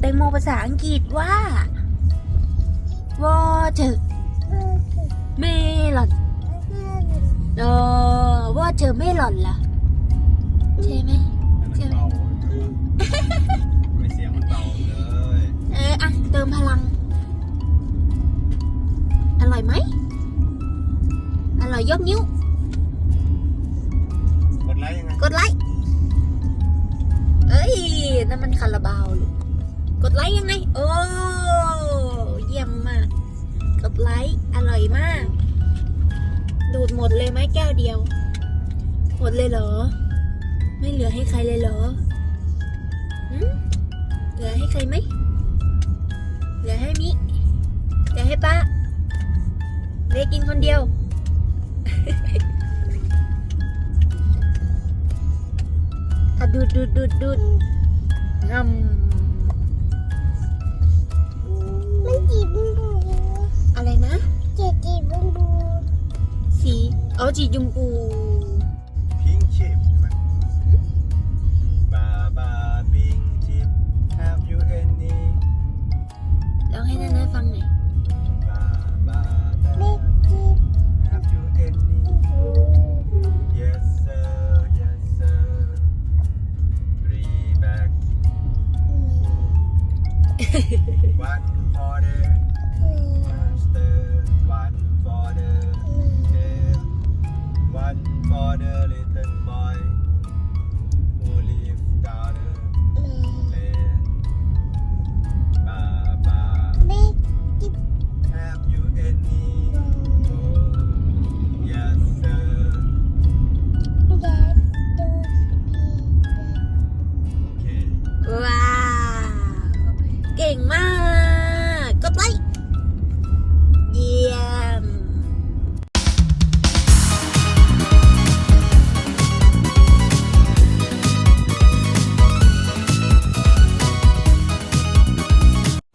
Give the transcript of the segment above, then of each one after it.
แตงโมภาษาอังกฤษว่า water melon เออ water melon ล่ะ ใช่ไหมมันเบาไม่เสียงมันเบาเลยเอออะเติมพลัง อร่อยไหม อร่อยยกนิ้ว กดไลค์ยังไง กดไลค์ เอ้ยนั่นมันคาราบาวลูก กดไลค์ยังไง โอ้ เยี่ยมมาก กดไลค์ อร่อยมาก ดูดหมดเลยไหมแก้วเดียว หมดเลยเหรอ ไม่เหลือให้ใครเลยเหรอหืมเหลือให้ใครไหม เหลือให้มิ เหลือให้ป้าเล็กินคนเดียวอะดูดดูดดูดดูดงำ สีอ๋อจีจุมพูพิงชิปใช่ไหมบาบาพิงชิป Have you any ลองให้นานาฟังหน่อยบาบาเล็กจีบ Have you any บู Yes sir Yes sir Three bags One for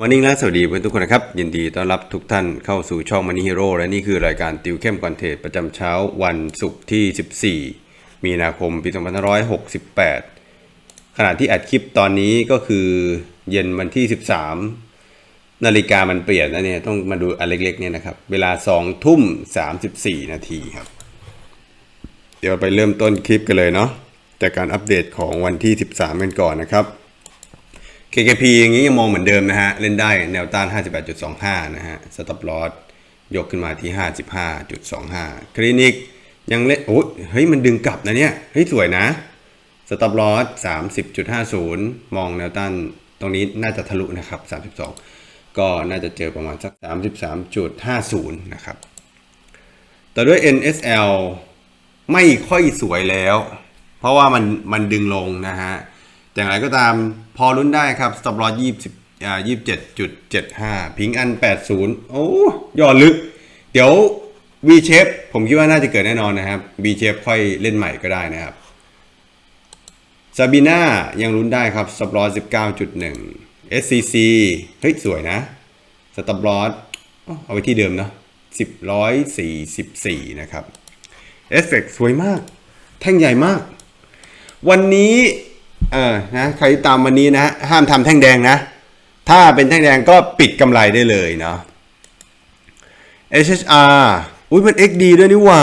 วันนี้และสวัสดีเพื่อนทุกคนนะครับ ยินดีต้อนรับทุกท่านเข้าสู่ช่อง Money Hero และนี่คือรายการติวเข้มก่อนเทรดประจำเช้าวันศุกร์ที่ 14 มีนาคมปี 2568 ขณะที่อัดคลิปตอนนี้ก็คือเย็นวันที่ 13 นาฬิกามันเปลี่ยนนะเนี่ยต้องมาดูอันเล็กๆเนี่ยนะครับ เวลา 2 ทุ่ม 34 นาทีครับ เดี๋ยวไปเริ่มต้นคลิปกันเลยเนาะจากการอัปเดตของวันที่ 13 กันก่อนนะครับ KKP อย่างนี้ยังมองเหมือนเดิมนะฮะ เล่นได้แนวต้าน 58.25 นะฮะ สต็อปลอสยกขึ้นมาที่ 55.25 คลินิกยังเล่นโอ้ยเฮ้ย มันดึงกลับนะเนี่ย เฮ้ย สวยนะ สต็อปลอส30.50 มองแนวต้านตรงนี้น่าจะทะลุนะครับ 32 ก็น่าจะเจอประมาณสัก 33.50 นะครับแต่ด้วย NSL ไม่ค่อยสวยแล้ว เพราะว่ามันมันดึงลงนะฮะ อย่างไรก็ตามพอลุ้นได้ครับ stop loss 20อ่า27.75 พิงอัน 80 โอ้ย่อลึก เดี๋ยว V shape ผมคิดว่าน่าจะเกิดแน่นอนนะครับ V shape ค่อยเล่นใหม่ก็ได้นะครับซาบีน่ายังลุ้นได้ครับ stop loss 19.1 SCC เฮ้ย สวยนะ stop loss อ้าวเอาไว้ที่เดิมเนาะ10.144 นะครับเอฟเฟกสวยมาก แท่งใหญ่มาก วันนี้ เออนะใครตามวันนี้นะห้ามทำแท่งแดงนะ ถ้าเป็นแท่งแดงก็ปิดกำไรได้เลยเนาะ HHR อุ้ยมัน XD ด้วยนี่ว่า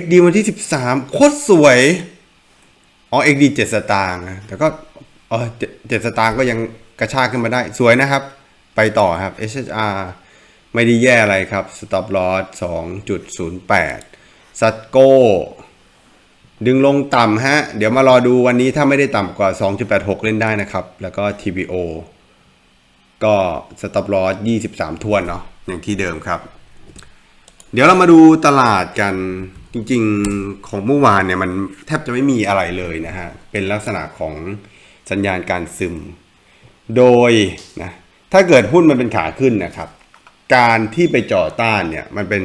XD วันที่ 13 โคตรสวย อ๋อ XD 7 สตางค์นะแต่ก็เออ7สตางค์ก็ยังกระชากขึ้นมาได้ สวยนะครับ ไปต่อครับ HHR ไม่ได้แย่อะไรครับ Stop Loss 2.08 s a t g o ดึงลงต่ำฮะ เดี๋ยวมารอดูวันนี้ถ้าไม่ได้ต่ำกว่า 2.86 เล่นได้นะครับ แล้วก็ TBO ก็ stop loss 23 ทวนเนาะอย่างที่เดิมครับ เดี๋ยวเรามาดูตลาดกันจริงๆของเมื่อวานเนี่ยมันแทบจะไม่มีอะไรเลยนะฮะ เป็นลักษณะของสัญญาณการซึม โดยนะถ้าเกิดหุ้นมันเป็นขาขึ้นนะครับ การที่ไปจ่อต้านเนี่ยมันเป็น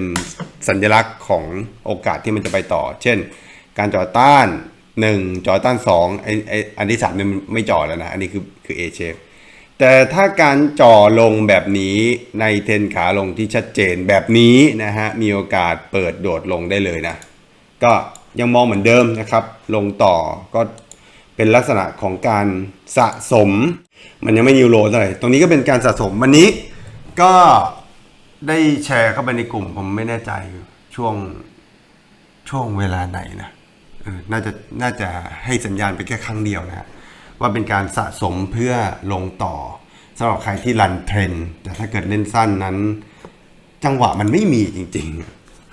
สัญลักษณ์ของโอกาสที่มันจะไปต่อ เช่น การจ่อต้าน 1จ่อต้าน2ไอไออันที่3เนี่ยมันไม่จ่อแล้วนะ อันนี้คือคือ A shape แต่ถ้าการจ่อลงแบบนี้ในเทนขาลงที่ชัดเจนแบบนี้นะฮะมีโอกาสเปิดโดดลงได้เลยนะ ก็ยังมองเหมือนเดิมนะครับ ลงต่อก็เป็นลักษณะของการสะสม มันยังไม่นิวโรเท่าไหร่ตรงนี้ก็เป็นการสะสมวันนี้ก็ได้แชร์เข้าไปในกลุ่มผมไม่แน่ใจช่วงช่วงเวลาไหนนะ น่าจะน่าจะให้สัญญาณไปแค่ครั้งเดียวนะฮะว่าเป็นการสะสมเพื่อลงต่อสำหรับใครที่รันเทรนแต่ถ้าเกิดเล่นสั้นนั้น จังหวะมันไม่มีจริง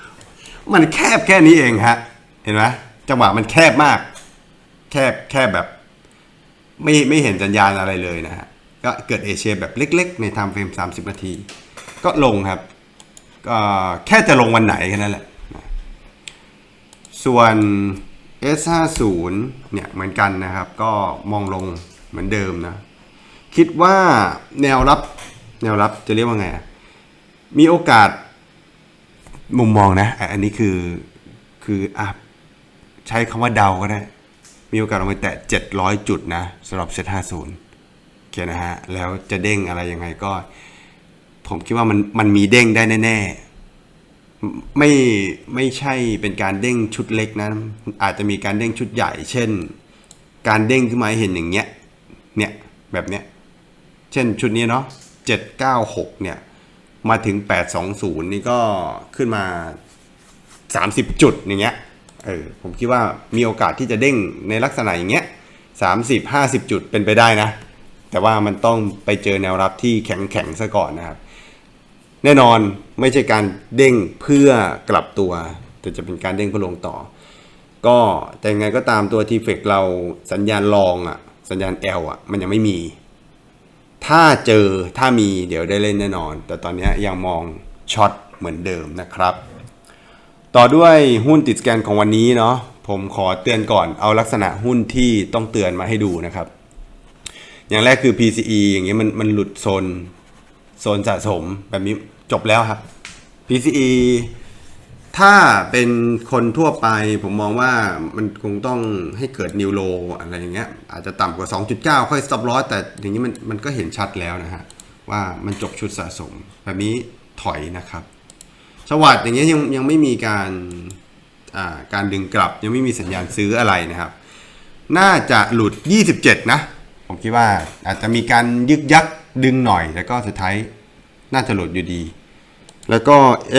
ๆ มันแคบแค่นี้เองฮะ เห็นไหมจังหวะมันแคบมาก แคบแคบแบบ ไม่ไม่เห็นสัญญาณอะไรเลยนะฮะก็เกิดเอเชียแบบเล็กๆ ในไทม์เฟรม 30 นาที ก็ลงครับ ก็แค่จะลงวันไหนแค่นั้นแหละ ส่วน S50 เนี่ยเหมือนกันนะครับ ก็มองลงเหมือนเดิมนะ คิดว่าแนวรับแนวรับจะเรียกว่าไง มีโอกาสมุมมองนะ อันนี้คือคืออะใช้คำว่าเดาก็ได้ มีโอกาสลงไปแตะ 700 จุดนะสำหรับเซ50โอเคนะฮะ แล้วจะเด้งอะไรยังไงก็ ผมคิดว่ามันมันมีเด้งได้แน่ๆ ไม่ไม่ใช่เป็นการเด้งชุดเล็กนะ อาจจะมีการเด้งชุดใหญ่ เช่น การเด้งขึ้นมาเห็นอย่างเงี้ยเนี่ยแบบเนี้ยเช่นชุดนี้เนาะ796เนี่ยมาถึง820นี่ก็ขึ้นมา30จุดอย่างเงี้ยเออผมคิดว่ามีโอกาสที่จะเด้งในลักษณะอย่างเงี้ย30 50จุดเป็นไปได้นะ แต่ว่ามันต้องไปเจอแนวรับที่แข็งแข็งซะก่อนนะครับ แน่นอนไม่ใช่การเด้งเพื่อกลับตัว แต่จะเป็นการเด้งเพื่อลงต่อ ก็แต่ยังไงก็ตามตัวทีเฟกเราสัญญาณรองอะสัญญาณ L อะมันยังไม่มี ถ้าเจอถ้ามีเดี๋ยวได้เล่นแน่นอน แต่ตอนนี้ยังมองช็อตเหมือนเดิมนะครับ ต่อด้วยหุ้นติดสแกนของวันนี้เนาะผมขอเตือนก่อนเอาลักษณะหุ้นที่ต้องเตือนมาให้ดูนะครับ อย่างแรกคือ PCE อย่างเงี้ยมันมันหลุดโซนโซนสะสมแบบนี้ จบแล้วครับ PCE ถ้าเป็นคนทั่วไปผมมองว่ามันคงต้องให้เกิดนิวโลอะไรอย่างเงี้ยอาจจะต่ำกว่า 2.9 ค่อย stop loss แต่อย่างนี้มันมันก็เห็นชัดแล้วนะฮะ ว่ามันจบชุดสะสม แบบนี้ถอยนะครับ สวัสดอย่างเงี้ยยังยังไม่มีการอ่าการดึงกลับยังไม่มีสัญญาณซื้ออะไรนะครับ น่าจะหลุด 27 นะ ผมคิดว่าอาจจะมีการยึกยักดึงหน่อยแต่ก็สุดท้ายน่าจะหลุดอยู่ดี แล้วก็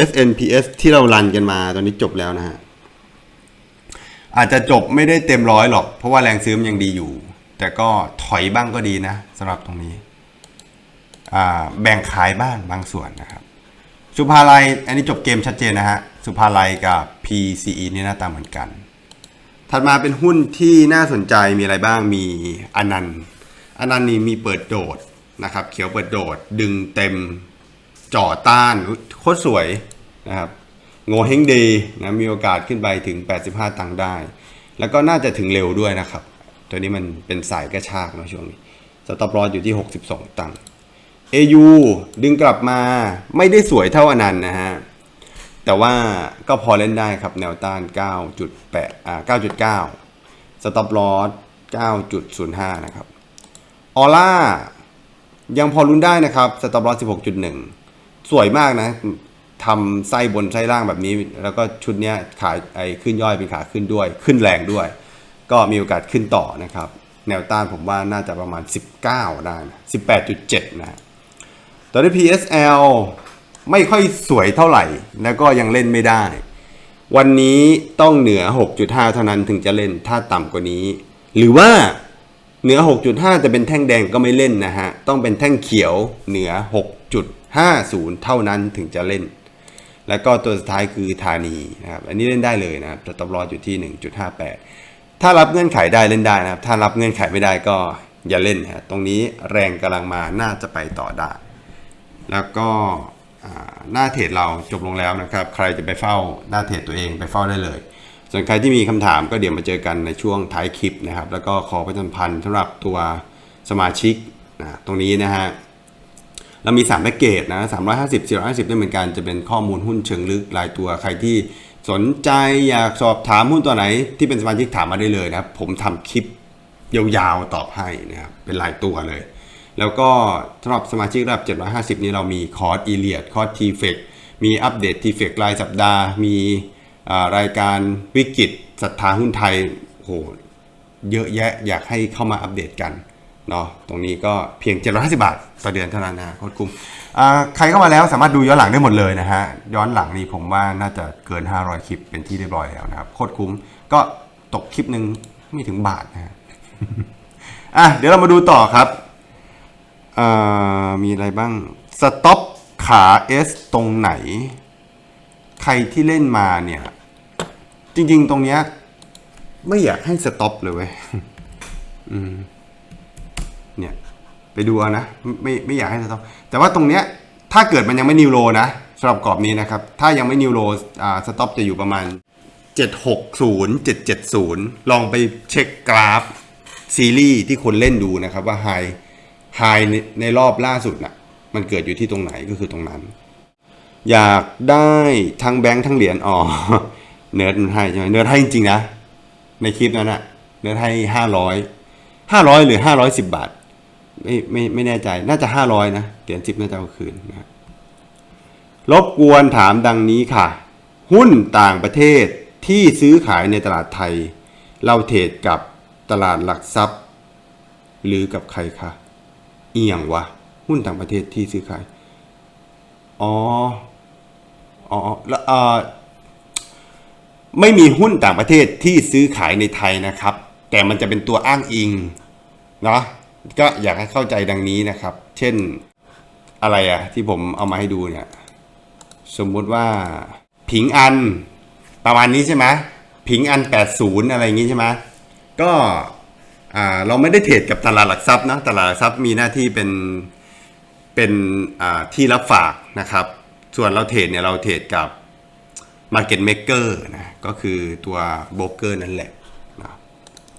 FNPS ที่เรารันกันมาตอนนี้จบแล้วนะฮะ อาจจะจบไม่ได้เต็มร้อยหรอก เพราะว่าแรงซื้อมันยังดีอยู่ แต่ก็ถอยบ้างก็ดีนะสำหรับตรงนี้ แบ่งขายบ้างบางส่วนนะครับ สุภาลัยอันนี้จบเกมชัดเจนนะฮะ สุภาลัยกับ PCE นี่หน้าตาเหมือนกัน ถัดมาเป็นหุ้นที่น่าสนใจมีอะไรบ้างมีอนันต์อนันต์นี่มีเปิดโดดนะครับ เขียวเปิดโดดดึงเต็ม จ่อต้านโคตรสวยนะครับโงเฮงดีนะมีโอกาสขึ้นไปถึง 85 ตังค์ได้ แล้วก็น่าจะถึงเร็วด้วยนะครับ ตัวนี้มันเป็นสายกระชากนะช่วงนี้สต็อปลอสอยู่ที่ 62 ตังค์ AU ดึงกลับมาไม่ได้สวยเท่าอนันต์นะฮะ แต่ว่าก็พอเล่นได้ครับแนวต้าน 9.8 อ่า 9.9 สต็อปลอส9.05 นะครับ ออร่ายังพอลุ้นได้นะครับ สต็อปลอส16.1 สวยมากนะทำไส้บนไส้ล่างแบบนี้ แล้วก็ชุดนี้ขายไอ้ขึ้นย่อยเป็นขาขึ้นด้วย ขึ้นแรงด้วย ก็มีโอกาสขึ้นต่อนะครับ แนวต้านผมว่าน่าจะประมาณ 19 ได้นะ18.7 นะตอนนี้ PSL ไม่ค่อยสวยเท่าไหร่ แล้วก็ยังเล่นไม่ได้ วันนี้ต้องเหนือ 6.5 เท่านั้นถึงจะเล่นถ้าต่ำกว่านี้ หรือว่าเหนือ 6.5 จะเป็นแท่งแดงก็ไม่เล่นนะฮะ ต้องเป็นแท่งเขียวเหนือ 50 เท่านั้นถึงจะเล่น แล้วก็ตัวสุดท้ายคือธานีนะครับ อันนี้เล่นได้เลยนะครับแต่ตบรออยู่ที่ 1.58 ถ้ารับเงื่อนไขได้เล่นได้นะครับ ถ้ารับเงื่อนไขไม่ได้ก็อย่าเล่นฮะตรงนี้แรงกำลังมาน่าจะไปต่อได้ แล้วก็อ่าหน้าเทรดเราจบลงแล้วนะครับ ใครจะไปเฝ้าหน้าเทรดตัวเองไปเฝ้าได้เลย ส่วนใครที่มีคำถามก็เดี๋ยวมาเจอกันในช่วงท้ายคลิปนะครับ แล้วก็ขอประชาสัมพันธ์สำหรับตัวสมาชิกนะตรงนี้นะฮะ เรามี3แพ็กเกจนะ350 450ได้เหมือนกันจะเป็นข้อมูลหุ้นเชิงลึกรายตัวใครที่สนใจอยากสอบถามหุ้นตัวไหน ที่เป็นสมาชิกถามมาได้เลยนะครับ ผมทำคลิปยาวๆตอบให้นะครับเป็นรายตัวเลย แล้วก็สำหรับสมาชิกระดับ 750 นี้เรามีคอร์สอีเลียดคอร์สทีเฟกมีอัปเดตทีเฟกรายสัปดาห์ มีรายการวิกฤตศรัทธาหุ้นไทยโอ้โหเยอะแยะอยากให้เข้ามาอัปเดตกัน เนาะตรงนี้ก็เพียง 750 บาท ต่อเดือนเท่านั้นนะโคตรคุ้มใครเข้ามาแล้วสามารถดูย้อนหลังได้หมดเลยนะฮะ ย้อนหลังนี่ผมว่าน่าจะเกิน 500 คลิปเป็นที่เรียบร้อยแล้วนะครับโคตรคุ้มก็ตกคลิปหนึ่งไม่ถึงบาทนะฮะอะเดี๋ยวเรามาดูต่อครับมีอะไรบ้างสต็อปขา S ตรงไหน ใครที่เล่นมาเนี่ย จริง ๆ ตรงเนี้ยไม่อยากให้สต็อปเลยเว้ยอืมเนี่ย ไปดูเอานะไม่ไม่อยากให้สต็อปแต่ว่าตรงเนี้ยถ้าเกิดมันยังไม่นิวโรนะสำหรับกรอบนี้นะครับ ถ้ายังไม่นิวโรอ่าสต็อปจะอยู่ประมาณ 760 770 ลองไปเช็คกราฟซีรีส์ที่คนเล่นดูนะครับว่าไฮไฮในรอบล่าสุดน่ะมันเกิดอยู่ที่ตรงไหนก็คือตรงนั้น อยากได้ทั้งแบงค์ทั้งเหรียญอ๋อเนิร์ดมันให้ใช่ไหมเนิร์ดให้จริงๆนะ ในคลิปนั้นอะเนิร์ดให้ห้าร้อยห้าร้อยหรือห้าร้อยสิบบาท ไม่ไม่ไม่แน่ใจน่าจะห้าร้อยนะเหรียญสิบน่าจะเอาคืนนะครับรบกวนถามดังนี้ค่ะ หุ้นต่างประเทศที่ซื้อขายในตลาดไทย เราเทรดกับตลาดหลักทรัพย์ หรือกับใครคะเอียงวะหุ้นต่างประเทศที่ซื้อขายอ๋ออ๋อแล้วเอ่อไม่มีหุ้นต่างประเทศที่ซื้อขายในไทยนะครับ แต่มันจะเป็นตัวอ้างอิงนะ ก็อยากให้เข้าใจดังนี้นะครับ เช่นอะไรอะที่ผมเอามาให้ดูเนี่ย สมมุติว่าผิงอันประมาณนี้ใช่ไหมผิงอัน 80 อะไรอย่างงี้ใช่ไหมก็เราไม่ได้เทรดกับตลาดหลักทรัพย์นะตลาดหลักทรัพย์มีหน้าที่เป็นเป็นที่รับฝากนะครับ ส่วนเราเทรดเนี่ยเราเทรดกับ Market Maker นะก็คือตัวโบรกเกอร์นั่นแหละนะ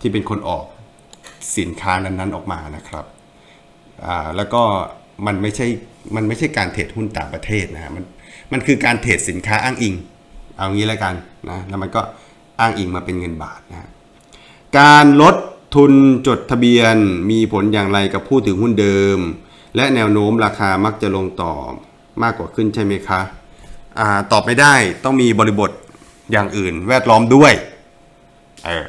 ที่เป็นคนออก สินค้านั้นๆออกมานะครับอ่าแล้วก็มันไม่ใช่มันไม่ใช่การเทรดหุ้นต่างประเทศนะฮะมันมันคือการเทรดสินค้าอ้างอิง เอางี้แล้วกันนะแล้วมันก็อ้างอิงมาเป็นเงินบาทนะฮะการลดทุนจดทะเบียนมีผลอย่างไรกับผู้ถือหุ้นเดิม และแนวโน้มราคามักจะลงต่อมากกว่าขึ้นใช่ไหมคะอ่าตอบไม่ได้ต้องมีบริบทอย่างอื่นแวดล้อมด้วยเออ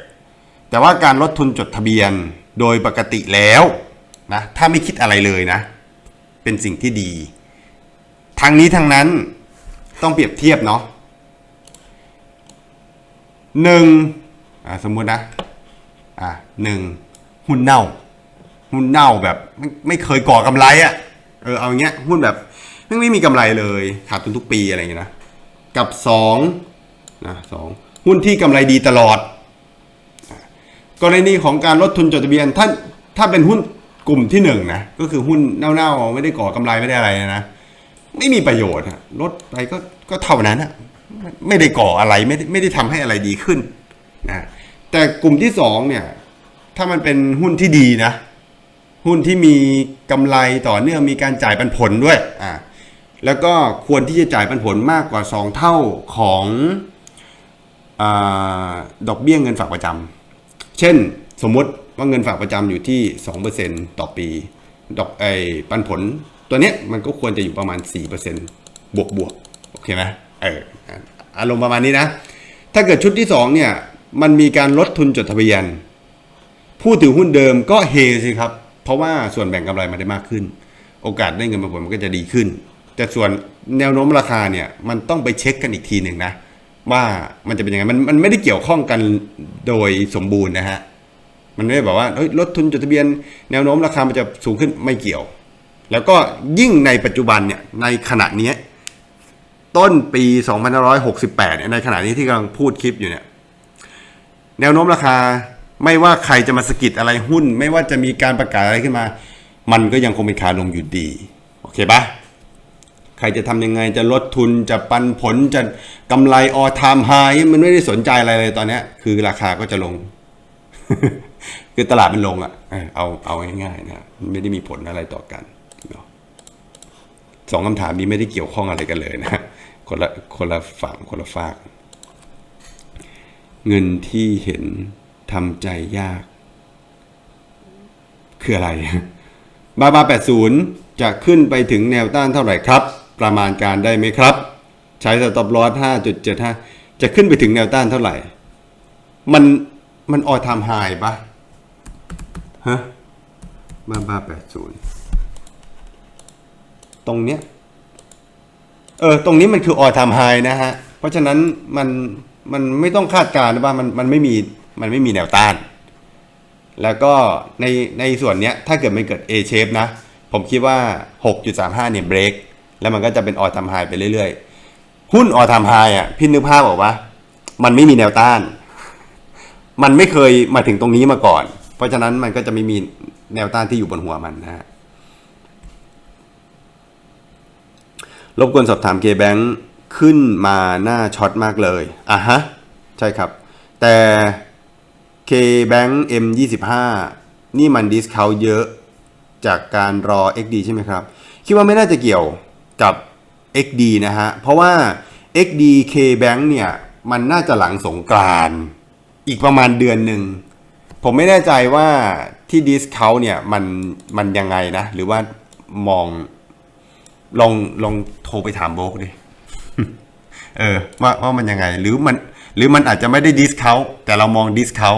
แต่ว่าการลดทุนจดทะเบียน โดยปกติแล้วนะถ้าไม่คิดอะไรเลยนะ เป็นสิ่งที่ดีทางนี้ทางนั้นต้องเปรียบเทียบเนาะหนึ่งสมมุตินะอะหนึ่งหุ้นเน่า หุ้นเน่าแบบไม่ไม่เคยก่อกำไรอะ่ะเออเอาอย่างเงี้ยหุ้นแบบไม่ไม่มีกำไรเลยขาดทุนทุกปีอะไรอย่างเงี้ยนะกับสองนะสองหุ้นที่กำไรดีตลอด กรณีของการลดทุนจดทะเบียนถ้าถ้าเป็นหุ้นกลุ่มที่หนึ่งนะก็คือหุ้นเน่าๆไม่ได้ก่อกำไรไม่ได้อะไรนะไม่มีประโยชน์ลดไปก็ก็เท่านั้นอะไม่ได้ก่ออะไรไม่ได้ไม่ได้ทำให้อะไรดีขึ้นนะแต่กลุ่มที่สองเนี่ย ถ้ามันเป็นหุ้นที่ดีนะ หุ้นที่มีกำไรต่อเนื่องมีการจ่ายปันผลด้วยอ่าแล้วก็ควรที่จะจ่ายปันผลมากกว่า 2 เท่าของอดอกเบี้ยเงินฝากประจำ เช่นสมมติว่าเงินฝากประจำอยู่ที่ 2%ต่อปี ดอกไอ้ปันผลตัวเนี้ยมันก็ควรจะอยู่ประมาณ 4%บวกบวกโอเคไหมเอออารมณ์ประมาณนี้นะ ถ้าเกิดชุดที่ 2 เนี่ยมันมีการลดทุนจดทะเบียน ผู้ถือหุ้นเดิมก็เฮสิครับ เพราะว่าส่วนแบ่งกำไรมันได้มากขึ้น โอกาสได้เงินปันผลมันก็จะดีขึ้น แต่ส่วนแนวโน้มราคาเนี่ยมันต้องไปเช็คกันอีกทีหนึ่งนะ ว่ามันจะเป็นยังไงมันมันไม่ได้เกี่ยวข้องกันโดยสมบูรณ์นะฮะมันไม่ได้แบบว่าเฮ้ยลดทุนจดทะเบียนแนวโน้มราคามันจะสูงขึ้นไม่เกี่ยว แล้วก็ยิ่งในปัจจุบันเนี่ยในขณะนี้ต้นปี2568เนี่ยในขณะนี้ที่กำลังพูดคลิปอยู่เนี่ยแนวโน้มราคาไม่ว่าใครจะมาสะกิดอะไรหุ้น ไม่ว่าจะมีการประกาศอะไรขึ้นมา มันก็ยังคงเป็นขาลงอยู่ดี โอเคปะ ใครจะทำยังไงจะลดทุนจะปันผลจะกำไรออทามไฮมันไม่ได้สนใจอะไรเลยตอนเนี้ยคือราคาก็จะลง คือตลาดมันลงอะ่ะเอาเอาง่ายๆนะมันไม่ได้มีผลอะไรต่อกันสองคำถามนี้ไม่ได้เกี่ยวข้องอะไรกันเลยนะคนละคนละฝั่งคนละฝาก เงินที่เห็นทำใจยาก คืออะไรบาบา80 จะขึ้นไปถึงแนวต้านเท่าไหร่ครับ ประมาณการได้ไหมครับ ใช้สต็อปลอส5.75 จะขึ้นไปถึงแนวต้านเท่าไหร่ มันมันออทามไฮปะฮะบ้าบ้าแปดศูนย์ตรงเนี้ยเออตรงนี้มันคือออทามไฮนะฮะ เพราะฉะนั้นมันมันไม่ต้องคาดการณ์ว่ามันมันไม่มีมันไม่มีแนวต้าน แล้วก็ในในส่วนเนี้ยถ้าเกิดมันเกิด A shape นะ ผมคิดว่า 6.35 เนี่ยเบรก แล้วมันก็จะเป็นออทามไฮไปเรื่อยๆ หุ้นออทามไฮอะพี่นึกภาพบอกว่า มันไม่มีแนวต้าน มันไม่เคยมาถึงตรงนี้มาก่อน เพราะฉะนั้นมันก็จะไม่มีแนวต้านที่อยู่บนหัวมันนะฮะรบกวนสอบถาม K-Bank ขึ้นมาหน้าช็อตมากเลยอะฮะ ใช่ครับ แต่ K-Bank M25 นี่มันดิสเขาเยอะจากการรอ XD ใช่ไหมครับ คิดว่าไม่น่าจะเกี่ยว กับ XD นะฮะ เพราะว่า XD K-Bank เนี่ย มันน่าจะหลังสงกรานอีกประมาณเดือนหนึ่ง ผมไม่แน่ใจว่าที่ดิสเขาเนี่ยมันมันยังไงนะ หรือว่ามองลองลองโทรไปถามโบกดิ เออว่าว่ามันยังไง หรือมัน หรือมันอาจจะไม่ได้ดิสเขาแต่เรามองดิสเขา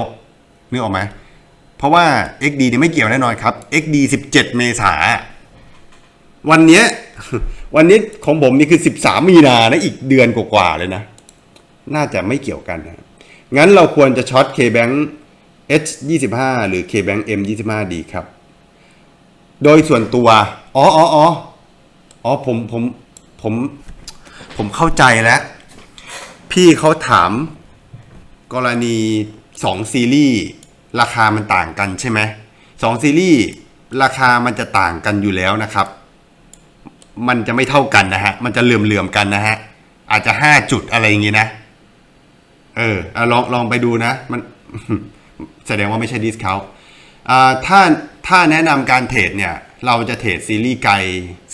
นึกออกไหมเพราะว่า XD เนี่ยไม่เกี่ยวแน่นอนครับ XD 17 เมษาวันเนี้ย วันนี้ของผมนี่คือ 13 มีนานะอีกเดือนกว่าๆเลยนะ น่าจะไม่เกี่ยวกันนะงั้นเราควรจะช็อต KBank H 25 หรือ KBank M 25 ดีครับ โดยส่วนตัว อ๋ออ๋ออ๋ออ๋อผมผมผม ผมเข้าใจแล้ว พี่เขาถามกรณีสองซีรีส์ ราคามันต่างกันใช่ไหมสองซีรีส์ ราคามันจะต่างกันอยู่แล้วนะครับ มันจะไม่เท่ากันนะฮะ มันจะเหลื่อมๆกันนะฮะ อาจจะห้าจุดอะไรอย่างงี้นะ เอออลองลองไปดูนะ มันแสดงว่าไม่ใช่ดิสเขาอ่าถ้าถ้าแนะนำการเทรดเนี่ย เราจะเทรดซีรีส์ไกล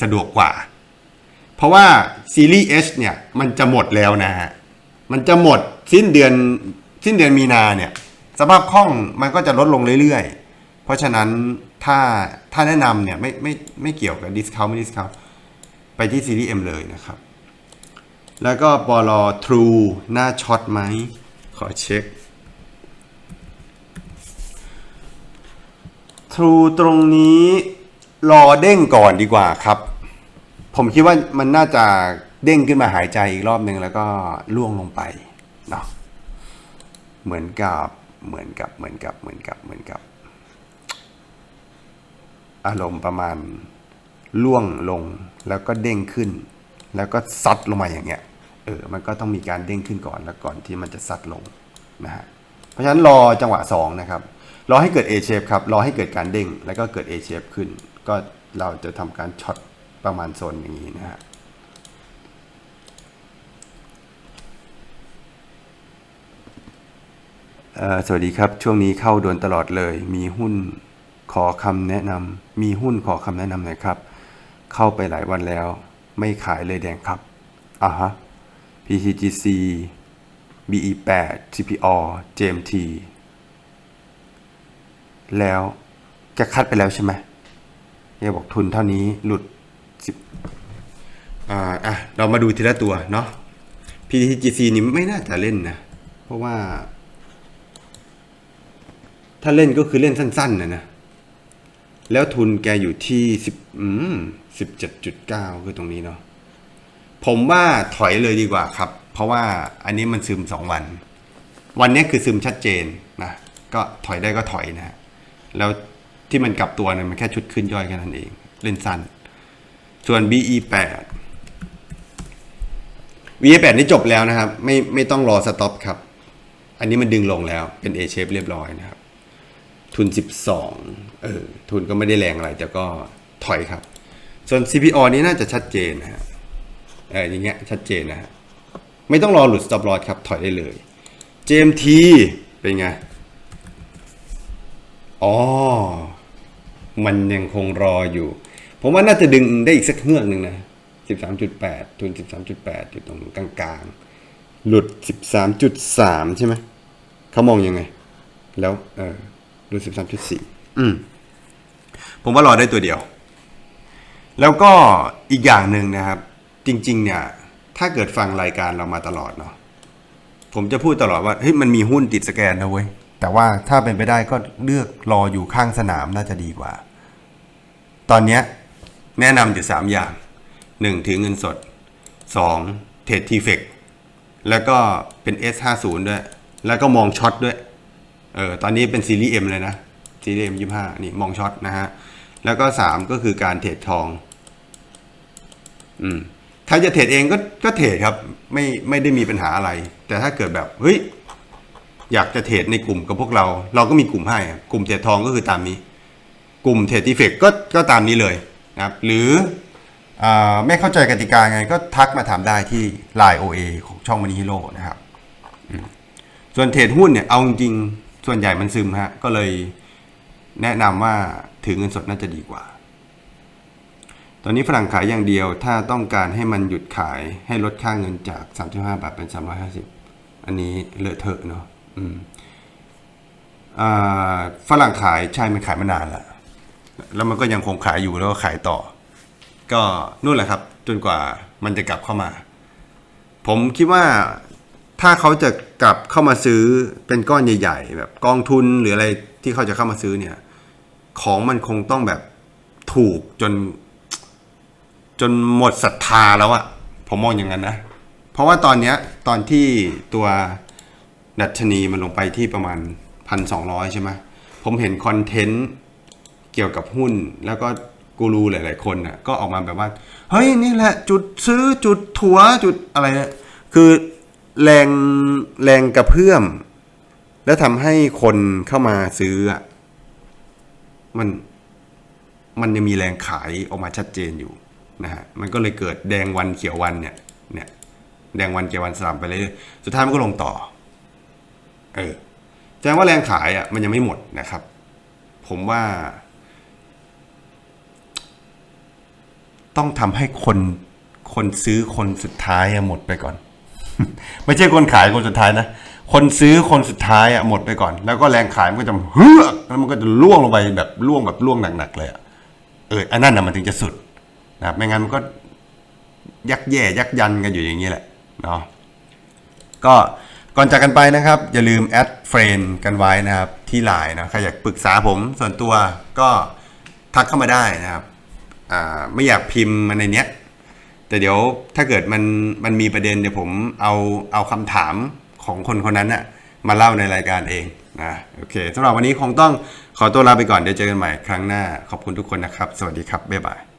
สะดวกกว่า เพราะว่าซีรีส์ H เนี่ย มันจะหมดแล้วนะฮะ มันจะหมดสิ้นเดือนสิ้นเดือนมีนาเนี่ย สภาพคล่องมันก็จะลดลงเรื่อยๆ เพราะฉะนั้นถ้าถ้าแนะนำเนี่ยไม่ไม่ไม่เกี่ยวกับดิสคาวไม่ดิสคาว ไปที่ซีรีส์ M เลยนะครับ แล้วก็ปลอ True หน้าช็อตไหม ขอเช็ค True ตรงนี้รอเด้งก่อนดีกว่าครับ ผมคิดว่ามันน่าจะเด้งขึ้นมาหายใจอีกรอบหนึ่งแล้วก็ล่วงลงไปเนาะเหมือนกับเหมือนกับเหมือนกับเหมือนกับเหมือนกับ อารมณ์ประมาณล่วงลง แล้วก็เด้งขึ้น แล้วก็ซัดลงมาอย่างเงี้ยเออมันก็ต้องมีการเด้งขึ้นก่อนแล้วก่อนที่มันจะซัดลงนะฮะเพราะฉะนั้นรอจังหวะ 2 นะครับ รอให้เกิด A shape ครับรอให้เกิดการเด้งแล้วก็เกิด A shape ขึ้น ก็เราจะทำการช็อตประมาณโซนอย่างนี้นะฮะเอ่อสวัสดีครับ ช่วงนี้เข้าโดนตลอดเลย มีหุ้นขอคำแนะนำมีหุ้นขอคำแนะนำหน่อยครับ เข้าไปหลายวันแล้ว ไม่ขายเลยแดงครับอะฮะ PTGC BE8 CPO JMT แล้วแกคัดไปแล้วใช่ไหมแกบอกทุนเท่านี้หลุดสิบอ่าอะ เรามาดูทีละตัวเนาะ PTGC นี่ไม่น่าจะเล่นนะ เพราะว่า ถ้าเล่นก็คือเล่นสั้นๆนะนะ แล้วทุนแกอยู่ที่สิบอืม สิบเจ็ดจุดเก้าคือตรงนี้เนาะผมว่าถอยเลยดีกว่าครับ เพราะว่าอันนี้มันซึมสองวัน วันนี้คือซึมชัดเจนนะก็ถอยได้ก็ถอยนะฮะแล้วที่มันกลับตัวเนี่ยมันแค่ชุดขึ้นย่อยแค่นั้นเอง เล่นสั้น ส่วน BE8 BE8 นี่จบแล้วนะครับ ไม่ไม่ต้องรอสต็อปครับ อันนี้มันดึงลงแล้วเป็น A shape เรียบร้อยนะครับ ทุน 12 เออทุนก็ไม่ได้แรงอะไรแต่ก็ถอยครับ ส่วน CPO นี้น่าจะชัดเจนนะฮะเอออย่างเงี้ยชัดเจนนะฮะไม่ต้องรอหลุด stop loss ครับ ถอยได้เลย JMT เป็นไง อ๋อ มันยังคงรออยู่ ผมว่าน่าจะดึงได้อีกสักเฮือกหนึ่งนะ 13.8 ทุน 13.8 อยู่ตรงกลางๆ หลุด 13.3 ใช่ไหม เขามองยังไง แล้ว เออหลุด 13.4 อืม ผมว่ารอได้ตัวเดียว แล้วก็อีกอย่างหนึ่งนะครับ จริง ๆ เนี่ย ถ้าเกิดฟังรายการเรามาตลอดเนาะผมจะพูดตลอดว่าเฮ้ยมันมีหุ้นติดสแกนนะเว้ยแต่ว่าถ้าเป็นไปได้ก็เลือกรออยู่ข้างสนามน่าจะดีกว่า ตอนนี้แนะนำอยู่สามอย่างหนึ่งถือเงินสดสองเทรดทีเฟกแล้วก็เป็น S50 ด้วย แล้วก็มองช็อตด้วย เออตอนนี้เป็นซีรีส์ M เลยนะ ซีรีส์ M 25 นี่มองช็อตนะฮะ แล้วก็สามก็คือการเทรดทอง อืมถ้าจะเทรดเองก็ก็เทรดครับ ไม่ไม่ได้มีปัญหาอะไร แต่ถ้าเกิดแบบเฮ้ยอยากจะเทรดในกลุ่มกับพวกเรา เราก็มีกลุ่มให้อะกลุ่มเทรดทองก็คือตามนี้ กลุ่มเทรดทีเฟกก็ก็ตามนี้เลยนะครับ หรืออาไม่เข้าใจกติกาไงก็ทักมาถามได้ที่ Line OA ของช่องมัน i ฮีโร่นะครับอืมส่วนเทรดหุ้นเนี่ยเอาจริงๆส่วนใหญ่มันซึมฮะก็เลยแนะนำว่าถือเงินสดน่าจะดีกว่า ตอนนี้ฝรั่งขายอย่างเดียว ถ้าต้องการให้มันหยุดขายให้ลดค่าเงินจาก 35 บาทเป็น 350 อันนี้เลอะเทอะเนาะอืมฝรั่งขายใช่มันขายมานานแล้วแล้วมันก็ยังคงขายอยู่แล้วก็ขายต่อ ก็นู่นแหละครับ จนกว่ามันจะกลับเข้ามา ผมคิดว่าถ้าเขาจะกลับเข้ามาซื้อเป็นก้อนใหญ่ ๆ แบบกองทุนหรืออะไรที่เขาจะเข้ามาซื้อเนี่ย ของมันคงต้องแบบถูกจน จนหมดศรัทธาแล้วอะผมมองอย่างนั้นนะ เพราะว่าตอนเนี้ยตอนที่ตัวดัชนีมันลงไปที่ประมาณพันสองร้อยใช่ไหมผมเห็นคอนเทนต์เกี่ยวกับหุ้นแล้วก็กูรูหลาย ๆ คนน่ะก็ออกมาแบบว่า เฮ้ย นี่แหละ จุดซื้อจุดถัวจุดอะไรนี่ยคือแรงแรงกระเพื่อม แล้วทำให้คนเข้ามาซื้ออะมันมันยังมีแรงขายออกมาชัดเจนอยู่ นะฮะมันก็เลยเกิดแดงวันเขียววันเนี่ยเนี่ยแดงวันเขียววันสลับไปเรื่อยสุดท้ายมันก็ลงต่อเออแสดงว่าแรงขายอะมันยังไม่หมดนะครับ ผมว่า ต้องทำให้คนคนซื้อคนสุดท้ายอะหมดไปก่อน ไม่ใช่คนขายคนสุดท้ายนะคนซื้อคนสุดท้ายอะหมดไปก่อน แล้วก็แรงขายมันก็จะเฮือกแล้วมันก็จะล่วงลงไปแบบล่วงแบบล่วงหนักๆเลยอะเอออันนั้นนะมันถึงจะสุด นะครับไม่งั้นมันก็ยักแย่ยักยันกันอยู่อย่างนี้แหละเนาะก็ก่อนจากกันไปนะครับ อย่าลืมแอดเฟรนกันไว้นะครับ ที่ไลน์นะใครอยากปรึกษาผมส่วนตัวก็ทักเข้ามาได้นะครับไม่อยากพิมพ์มาในเนี้ยแต่เดี๋ยวถ้าเกิดมันมันมีประเด็นเดี๋ยวผมเอาเอาคำถามของคนคนนั้นน่ะมาเล่าในรายการเองนะโอเคสำหรับวันนี้คงต้องขอตัวลาไปก่อนเดี๋ยวเจอกันใหม่ครั้งหน้าขอบคุณทุกคนนะครับ สวัสดีครับบ๊ายบาย